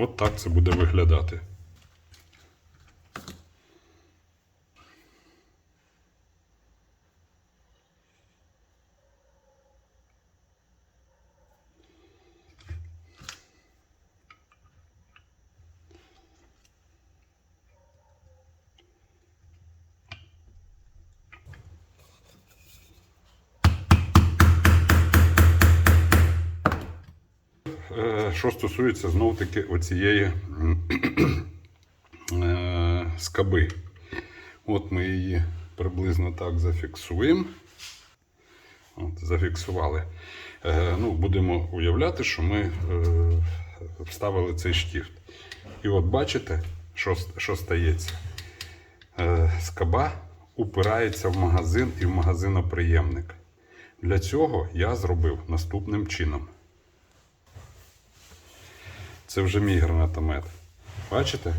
От так це буде виглядати. Що стосується знов таки оцієї е, скаби. От ми її приблизно так зафіксуємо. От, зафіксували. Е, ну, будемо уявляти, що ми е, вставили цей штифт. І от бачите, що, що стається? Е, скаба упирається в магазин і в магазиноприємник. Для цього я зробив наступним чином. Це вже мій гранатомет. Бачите?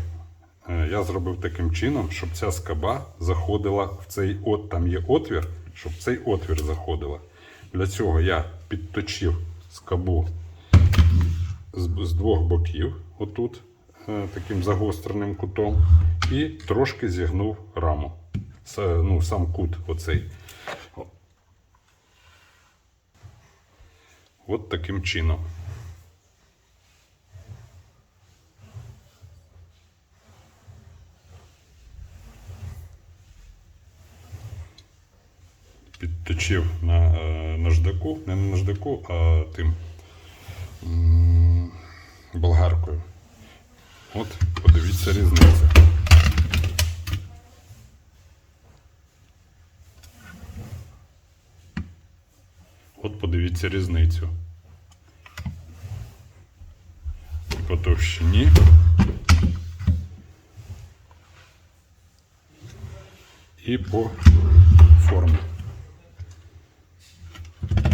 Е, Я зробив таким чином, щоб ця скаба заходила в цей от, там є отвір, щоб цей отвір заходила. Для цього я підточив скабу з, з двох боків, отут, е, таким загостреним кутом, і трошки зігнув раму. С- ну, сам кут оцей. От таким чином. Підточив на е, наждаку, не на наждаку, а тим болгаркою. От, подивіться різницю. От подивіться різницю. І по товщині. І по формі.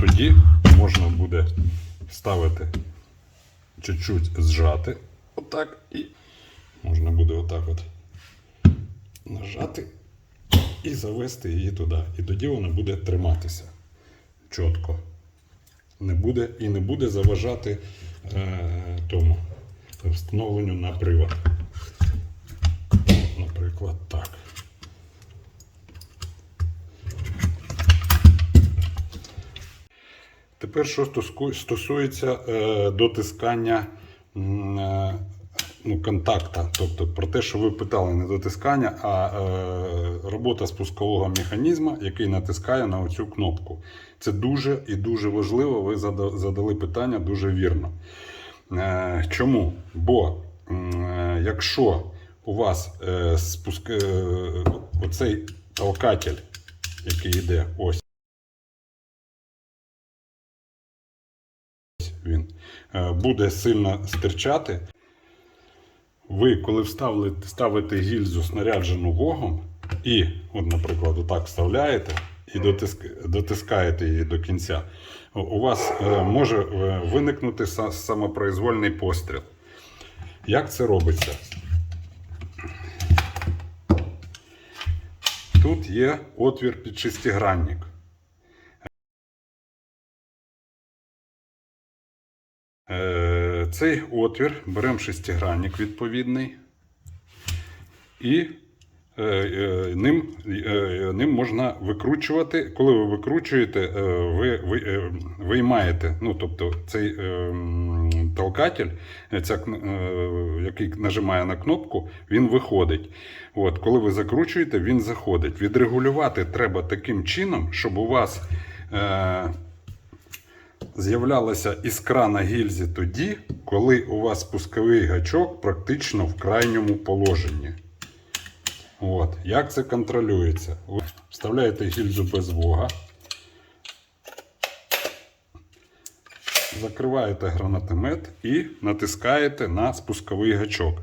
Тоді можна буде ставити чуть-чуть зжати. Отак і можна буде отак от нажати і завести її туди. І тоді вона буде триматися чітко. Не буде, і не буде заважати е, тому встановленню на привод. Наприклад, так. Тепер, що стосується е, дотискання е, ну, контакта, тобто про те, що ви питали, не дотискання, а е, робота спускового механізму, який натискає на оцю кнопку. Це дуже і дуже важливо. Ви задали питання дуже вірно. Чому? Бо якщо у вас спуск... оцей толкатель, який йде ось. Він е, буде сильно стирчати. Ви, коли вставили, ставите гільзу снаряджену вогом, і, от, наприклад, отак вставляєте і дотиск, дотискаєте її до кінця, у- вас е, може е, виникнути са- самопроізвольний постріл. Як це робиться? Тут є отвір під шестигранник. Цей отвір беремо шестигранник відповідний і е, е, ним, е, ним можна викручувати. Коли ви викручуєте, е, ви, ви е, виймаєте, ну тобто цей е, толкатель, е, ця, е, який нажимає на кнопку, він виходить. От, коли ви закручуєте, він заходить. Відрегулювати треба таким чином, щоб у вас. З'являлася іскра на гільзі тоді, коли у вас спусковий гачок практично в крайньому положенні. От. Як це контролюється? Ви вставляєте гільзу без вога, закриваєте гранатомет і натискаєте на спусковий гачок.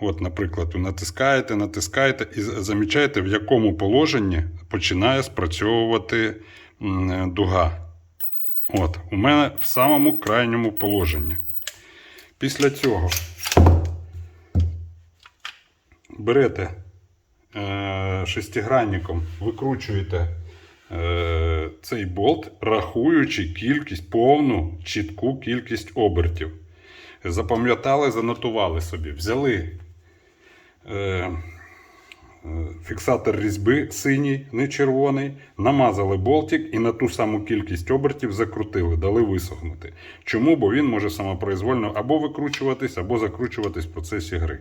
От, наприклад, натискаєте, натискаєте і замічаєте, в якому положенні починає спрацьовувати дуга. От, у мене в самому крайньому положенні. Після цього берете е, шестигранником, викручуєте е, цей болт, рахуючи кількість, повну чітку кількість обертів. запам'ятали, занотували собі. Взяли е, фіксатор різьби синій, не червоний, намазали болтик і на ту саму кількість обертів закрутили, дали висохнути. Чому? Бо він може самопроізвольно або викручуватись, або закручуватись в процесі гри.